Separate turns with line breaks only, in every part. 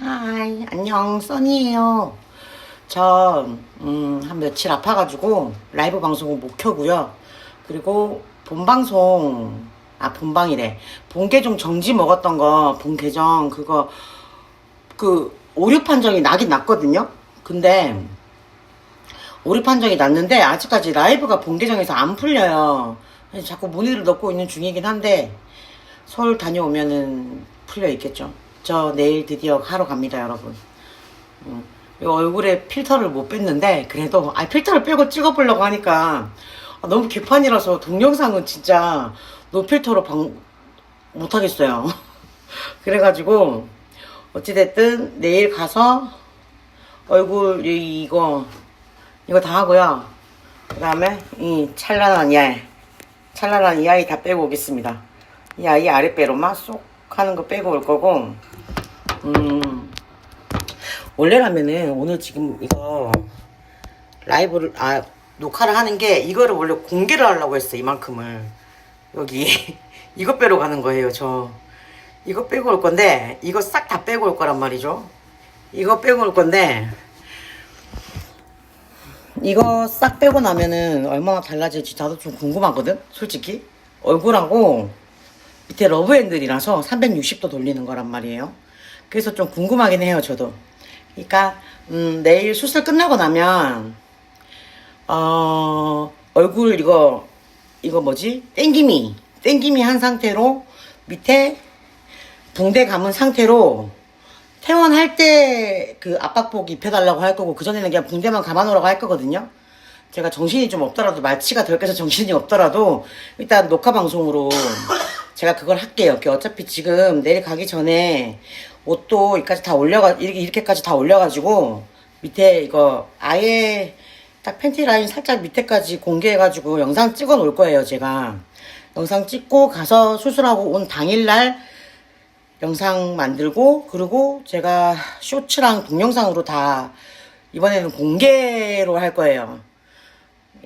하이, 안녕, 써니예요. 저, 음, 한 며칠 아파가지고 라이브 방송을 못 켜고요. 그리고 본방송, 아, 본방이래. 본계정 정지 먹었던 거, 본계정, 그거, 그, 오류 판정이 나긴 났거든요? 근데, 오류 판정이 났는데, 아직까지 라이브가 본계정에서 안 풀려요. 자꾸 문의를 넣고 있는 중이긴 한데, 서울 다녀오면은 풀려 있겠죠. 저 내일 드디어 하러 갑니다, 여러분. 음, 이 얼굴에 필터를 못 뺐는데 그래도 아 필터를 빼고 찍어보려고 하니까 아, 너무 개판이라서 동영상은 진짜 노필터로 방 못하겠어요. 그래가지고 어찌됐든 내일 가서 얼굴 이- 이거 이거 다 하고요. 그 다음에 이 찬란한 이 아이 찬란한 이 아이 다 빼고 오겠습니다. 이 아이 아랫배로만 쏙 하는 거 빼고 올 거고. 음. 원래라면은 오늘 지금 이거 라이브를 아 녹화를 하는 게 이거를 원래 공개를 하려고 했어 이만큼을. 여기 이거 빼러 가는 거예요 저. 이거 빼고 올 건데 이거 싹 다 빼고 올 거란 말이죠. 이거 빼고 올 건데 이거 싹 빼고 나면은 얼마나 달라질지 나도 좀 궁금하거든 솔직히. 얼굴하고 밑에 러브핸들이라서 360도 돌리는 거란 말이에요. 그래서 좀 궁금하긴 해요 저도. 그러니까 음, 내일 수술 끝나고 나면 어, 얼굴 이거 이거 뭐지? 땡김이 땡김이 한 상태로 밑에 붕대 감은 상태로 퇴원할 때 그 압박복 입혀달라고 할 거고 그전에는 그냥 붕대만 감아놓으라고 할 거거든요. 제가 정신이 좀 없더라도 말치가 덜 깨서 정신이 없더라도 일단 녹화 방송으로 제가 그걸 할게요. 그 어차피 지금 내일 가기 전에 옷도 이까지 다 올려가 이렇게 이렇게까지 다 올려가지고 밑에 이거 아예 딱 팬티 라인 살짝 밑에까지 공개해가지고 영상 찍어 놓을 거예요. 제가 영상 찍고 가서 수술하고 온 당일날 영상 만들고 그리고 제가 쇼츠랑 동영상으로 다 이번에는 공개로 할 거예요.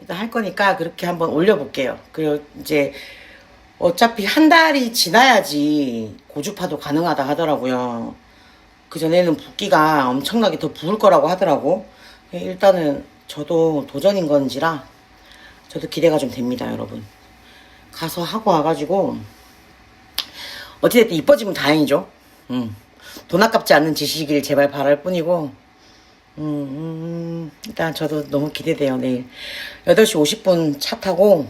일단 할 거니까 그렇게 한번 올려볼게요. 그리고 이제 어차피 한 달이 지나야지 고주파도 가능하다 하더라고요. 그전에는 붓기가 엄청나게 더 부을 거라고 하더라고. 일단은 저도 도전인 건지라 저도 기대가 좀 됩니다, 여러분. 가서 하고 와가지고 어찌됐든 이뻐지면 다행이죠. 음. 돈 아깝지 않는 짓이길 제발 바랄 뿐이고 음, 음, 일단 저도 너무 기대돼요, 내일. 8시 50분 차 타고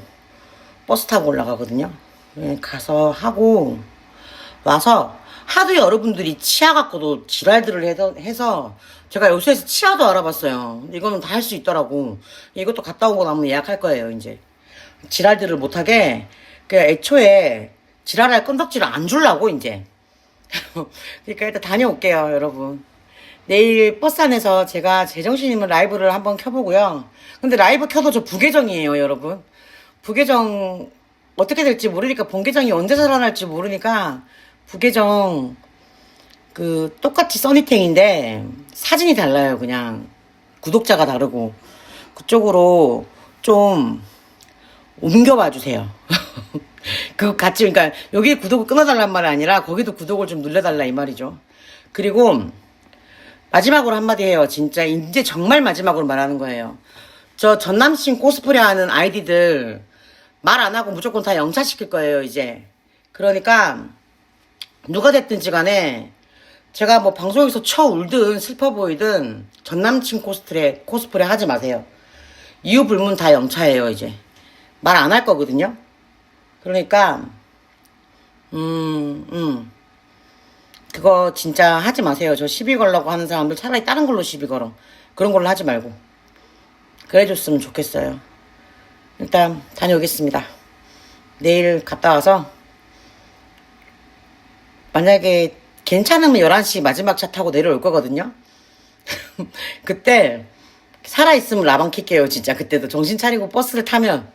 버스 타고 올라가거든요. 예, 가서 하고 와서 하도 여러분들이 치아 갖고도 지랄들을 해서, 제가 요새에서 치아도 알아봤어요. 이거는 다 할 수 있더라고. 이것도 갔다 오고 나면 예약할 거예요, 이제. 지랄들을 못하게, 그 애초에 지랄할 끈덕지를 안 주려고, 이제. 그러니까 일단 다녀올게요, 여러분. 내일 버스 안에서 제가 제정신이면 라이브를 한번 켜보고요. 근데 라이브 켜도 저 부계정이에요, 여러분. 부계정 어떻게 될지 모르니까 본계정이 언제 살아날지 모르니까 부계정 그 똑같이 써니탱인데 사진이 달라요, 그냥 구독자가 다르고 그쪽으로 좀 옮겨봐 주세요. 그 같이 그러니까 여기 구독을 끊어달란 말이 아니라 거기도 구독을 좀 눌러달라 이 말이죠. 그리고 마지막으로 한마디 해요. 진짜 이제 정말 마지막으로 말하는 거예요. 저 전남친 코스프레 하는 아이디들 말 안 하고 무조건 다 영차시킬 거예요, 이제. 그러니까 누가 됐든지 간에 제가 뭐 방송에서 쳐 울든 슬퍼 보이든 전남친 코스프레 코스프레 하지 마세요. 이유 불문 다 영차예요, 이제. 말 안 할 거거든요. 그러니까 음, 음. 그거 진짜 하지 마세요. 저 시비 걸라고 하는 사람들 차라리 다른 걸로 시비 걸어. 그런 걸로 하지 말고. 그래 줬으면 좋겠어요. 일단 다녀오겠습니다. 내일 갔다 와서 만약에 괜찮으면 11시 마지막 차 타고 내려올 거거든요. 그때 살아있으면 라방 킬게요, 진짜. 그때도 정신 차리고 버스를 타면.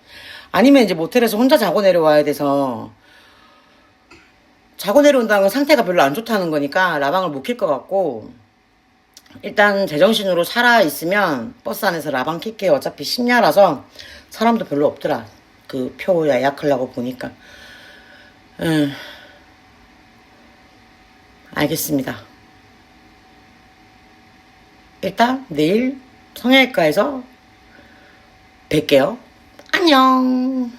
아니면 이제 모텔에서 혼자 자고 내려와야 돼서 자고 내려온다는 건 상태가 별로 안 좋다는 거니까 라방을 못 킬 것 같고 일단 제정신으로 살아 있으면 버스 안에서 라방 킬게요. 어차피 심야라서 사람도 별로 없더라. 그 표 예약하려고 보니까. 음, 알겠습니다. 일단 내일 성형외과에서 뵐게요. 안녕.